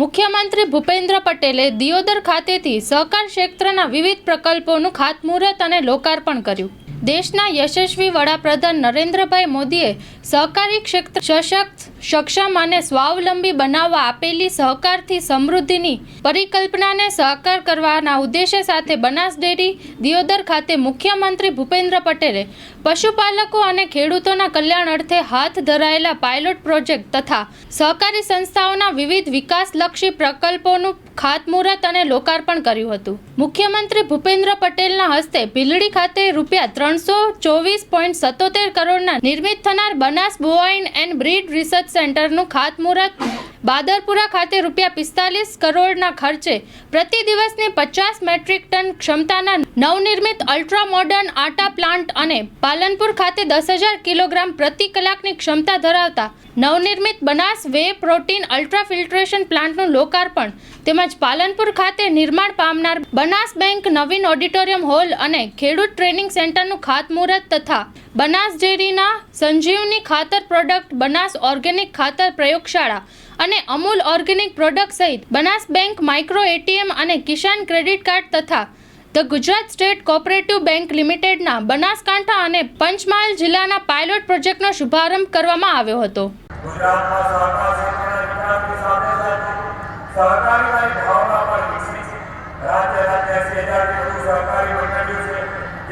મુખ્યમંત્રી ભૂપેન્દ્ર પટેલે દિયોદર ખાતેથી સહકાર ક્ષેત્રના વિવિધ પ્રકલ્પોનું ખાતમુહૂર્ત અને લોકાર્પણ કર્યું. દેશના યશસ્વી વડાપ્રધાન નરેન્દ્રભાઈ મોદીએ સહકારી ક્ષેત્ર સશક્ત સક્ષમ અને સ્વાવલંબી બનાવવા આપેલી સહકારથી સમૃદ્ધિની પરિકલ્પનાને સાકાર કરવાના ઉદ્દેશ્ય સાથે બનાસ ડેરી, દિયોદર ખાતે મુખ્યમંત્રી ભૂપેન્દ્ર પટેલે પશુપાલકો અને ખેડૂતોના કલ્યાણ અર્થે હાથ ધરાયેલા પાયલોટ પ્રોજેક્ટ તથા સહકારી સંસ્થાઓના વિવિધ વિકાસલક્ષી પ્રકલ્પોનું ખાતમુહૂર્ત અને લોકાર્પણ કર્યું હતું. મુખ્યમંત્રી ભૂપેન્દ્ર પટેલના હસ્તે ભીલડી ખાતે રૂપિયા ત્રણસો ચોવીસ પોઈન્ટ સત્તોતેર કરોડના નિર્મિત થનાર Banas bovine and breed research સેન્ટરનું ખાતમુહૂર્ત બાદરપુરા ખાતે રૂપિયા પિસ્તાલીસ કરોડના ખર્ચે પ્રતિ દિવસની પચાસ મેટ્રિક ટન ક્ષમતાના નવનિર્મિત અલ્ટ્રા મોડર્ન આટા પ્લાન્ટ અને પાલનપુર ખાતે દસ હજાર કિલોગ્રામ પ્રતિ કલાકની ક્ષમતા ધરાવતા નવનિર્મિત Banas whey protein ultra filtration પ્લાન્ટનું લોકાર્પણ તેમજ પાલનપુર ખાતે નિર્માણ પામનાર બનાસ બેંક નવીન ઓડિટોરિયમ હોલ અને ખેડૂત ટ્રેનિંગ સેન્ટરનું ખાતમુહૂર્ત તથા બનાસ ડેરીના સંજીવની ખાતર પ્રોડક્ટ બનાસ ઓર્ગેનિક ખાતર પ્રયોગશાળા અને અમૂલ ઓર્ગેનિક પ્રોડક્ટ સહિત બનાસ બેંક, માઇક્રો એટીએમ અને કિસાન ક્રેડિટ કાર્ડ તથા the Gujarat state cooperative bank લિમિટેડના બનાસકાંઠા અને પંચમહાલ જિલ્લાના પાયલોટ પ્રોજેક્ટનો શુભારંભ કરવામાં આવ્યો હતો.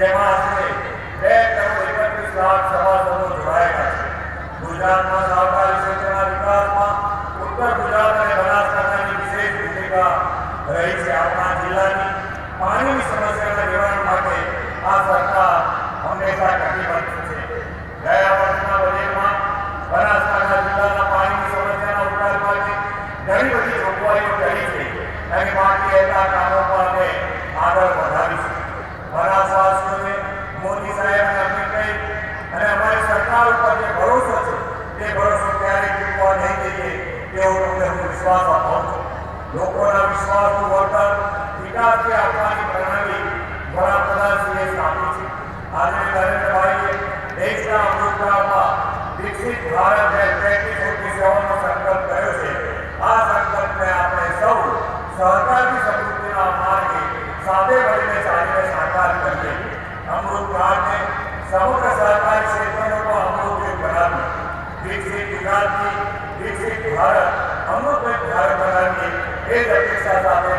જેમાં બે કરોડ એકત્રીસ લાખ સભાસદો જોડાયેલા છે. ગુજરાતમાં સહકારી ક્ષેત્રના વિકાસમાં ઉત્તર ગુજરાત અને બનાસકાંઠાની વિશેષ ભૂમિકા રહી છે આપણા જિલ્લાની પાણીની સમસ્યાના નિવારણ માટે આ સરકાર હંમેશા કટિબદ્ધ છે. ગયા વર્ષના બજેટમાં બનાસકાંઠા જિલ્લાના પાણીની સમસ્યાના ઉકેલ માટે ઘણી બધી જોગવાઈઓ કરી છે અને બાકી રહેતા કામો અમે આગળ વધારીશું. બનાસવાસીઓને મોદી સાહેબને અમે કહી અને અમારી સરકાર ઉપર જે ભરોસો છે, તે ભરોસો ક્યારેય ચૂકવા નહીં જઈએ તેવો તમને હું વિશ્વાસ અપાવું છું. લોકોના વિશ્વાસનું ભારત બે સંકલ્પ કર્યો છે, આ સંકલ્પને આપણે સૌ સહકારની સમૃદ્ધિના સાથે મળીને ચાલીને સાકાર કરીએ. અમૃતકાળને સમગ્ર સહકારી ક્ષેત્રનો પણ અમૃતયુગ બનાવીએ. વિકસિત ગુજરાતની ભારત અમૃતમય ભારત બનાવીએ, એ જ અપેક્ષા સાથે